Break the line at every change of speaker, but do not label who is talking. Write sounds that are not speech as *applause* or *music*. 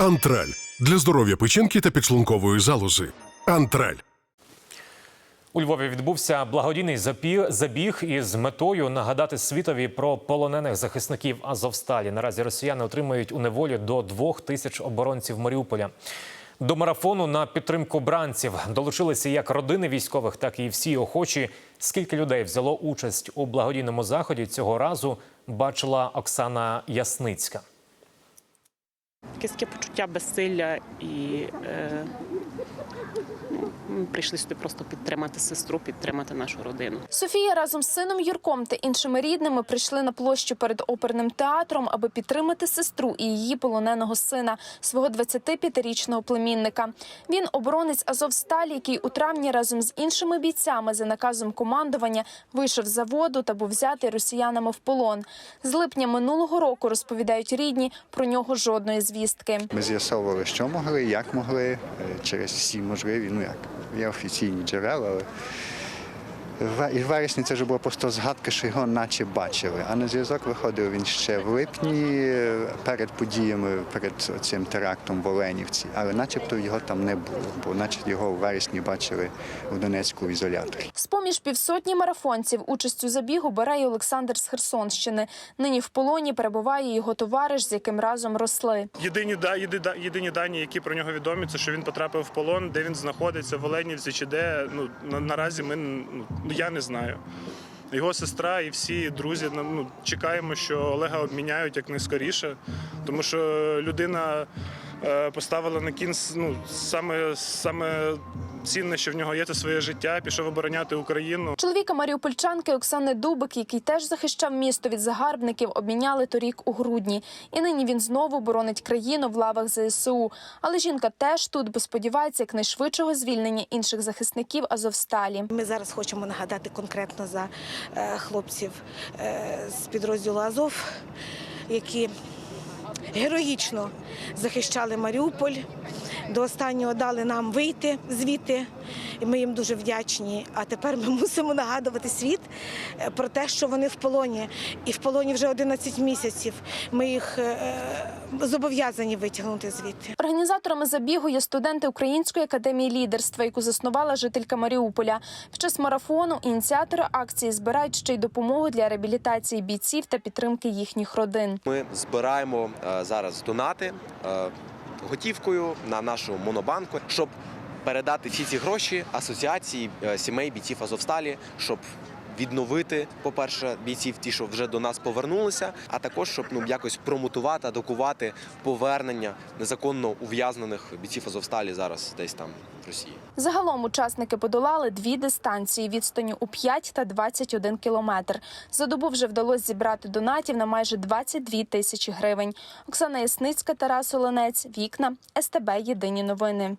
Антраль для здоров'я печінки та підшлункової залози. Антраль.
У Львові відбувся благодійний запі- забіг із метою нагадати світові про полонених захисників Азовсталі. Наразі росіяни отримують у неволі до двох тисяч оборонців Маріуполя. До марафону на підтримку бранців долучилися як родини військових, так і всі охочі. Скільки людей взяло участь у благодійному заході цього разу, бачила Оксана Ясницька.
Якесь таке почуття безсилля і е, ми прийшли сюди просто підтримати сестру, підтримати нашу родину.
Софія разом з сином Юрком та іншими рідними прийшли на площу перед оперним театром, аби підтримати сестру і її полоненого сина, свого 25-річного племінника. Він оборонець Азовсталі, який у травні разом з іншими бійцями за наказом командування вийшов з заводу та був взятий росіянами в полон. З липня минулого року розповідають рідні про нього жодної звістки.
Ми з'ясовували, що могли, як могли, е, через всі можливі, ну як, є офіційні джерела, але і в вересні це вже була просто згадка, що його наче бачили. А на зв'язок виходив він ще в липні е, перед подіями, перед цим терактом в Оленівці, але начебто його там не було, бо наче його в вересні бачили в Донецьку в ізоляторі.
З-поміж півсотні марафонців участь у забігу бере й Олександр з Херсонщини. Нині в полоні перебуває його товариш, з яким разом росли.
Єдині да єди- єдині дані, які про нього відомі, це що він потрапив в полон, де він знаходиться в Оленівці чи де. Ну на, наразі ми ну я не знаю. Його сестра і всі друзі ну, чекаємо, що Олега обміняють якнайскоріше, тому що людина поставила на кін ну, саме, саме цінне, що в нього є, це своє життя, пішов обороняти Україну.
Чоловіка Маріупольчанки Оксани Дубик, який теж захищав місто від загарбників, обміняли торік у грудні. І нині він знову боронить країну в лавах ЗСУ. Але жінка теж тут, бо сподівається якнайшвидшого звільнення інших захисників Азовсталі.
Ми зараз хочемо нагадати конкретно за е, хлопців е, з підрозділу Азов, які героїчно захищали Маріуполь. До останнього дали нам вийти звідти, і ми їм дуже вдячні. А тепер ми *laughs* мусимо нагадувати світ е, про те, що вони в полоні, і в полоні вже 11 місяців. Ми їх е, зобов'язані витягнути звідти.
Організаторами забігу є студенти Української академії лідерства, яку заснувала жителька Маріуполя. Під час марафону ініціатори акції збирають ще й допомогу для реабілітації бійців та підтримки їхніх родин.
Ми збираємо е, зараз донати е, готівкою на нашу монобанку, щоб передати всі ці гроші асоціації е, сімей бійців Азовсталі, щоб відновити, по-перше, бійців, ті, що вже до нас повернулися, а також щоб ну якось промотувати, адокувати повернення незаконно ув'язнених бійців Азовсталі зараз десь там в Росії.
Загалом учасники подолали дві дистанції відстаню у 5 та 21 кілометр. За добу вже вдалося зібрати донатів на майже 22 тисячі гривень. Оксана Ясницька, Тарас Оленець, Вікна, СТБ. Єдині новини.